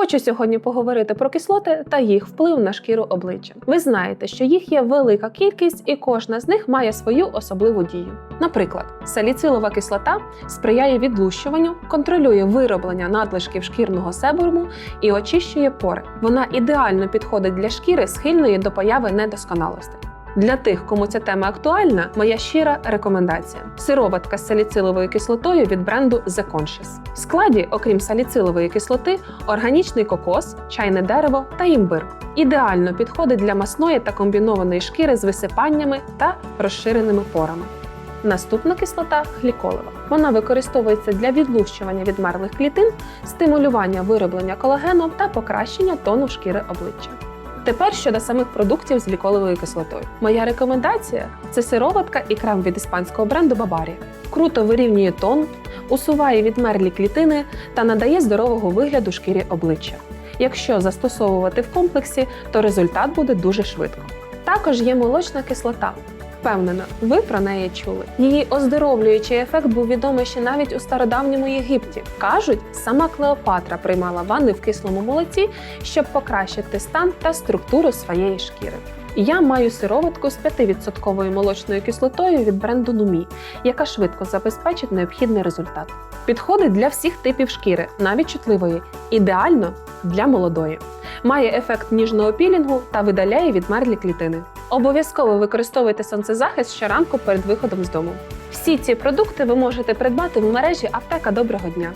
Хочу сьогодні поговорити про кислоти та їх вплив на шкіру обличчя. Ви знаєте, що їх є велика кількість, і кожна з них має свою особливу дію. Наприклад, саліцилова кислота сприяє відлущуванню, контролює вироблення надлишків шкірного себуму і очищує пори. Вона ідеально підходить для шкіри, схильної до появи недосконалостей. Для тих, кому ця тема актуальна, моя щира рекомендація: сироватка з саліциловою кислотою від бренду The Conscious. В складі, окрім саліцилової кислоти, органічний кокос, чайне дерево та імбир. Ідеально підходить для масної та комбінованої шкіри з висипаннями та розширеними порами. Наступна кислота гліколева. Вона використовується для відлущування відмерлих клітин, стимулювання вироблення колагену та покращення тону шкіри обличчя. Тепер щодо самих продуктів з ліколовою кислотою. Моя рекомендація це сироватка і крем від іспанського бренду Бабарі. Круто вирівнює тон, усуває відмерлі клітини та надає здорового вигляду шкірі обличчя. Якщо застосовувати в комплексі, то результат буде дуже швидко. Також є молочна кислота. Впевнена, ви про неї чули. Її оздоровлюючий ефект був відомий ще навіть у стародавньому Єгипті. Кажуть, сама Клеопатра приймала ванни в кислому молоці, щоб покращити стан та структуру своєї шкіри. Я маю сироватку з 5% молочною кислотою від бренду Numі, яка швидко забезпечить необхідний результат. Підходить для всіх типів шкіри, навіть чутливої, ідеально для молодої. Має ефект ніжного пілінгу та видаляє відмерлі клітини. Обов'язково використовуйте сонцезахист щоранку перед виходом з дому. Всі ці продукти ви можете придбати в мережі Аптека Доброго дня.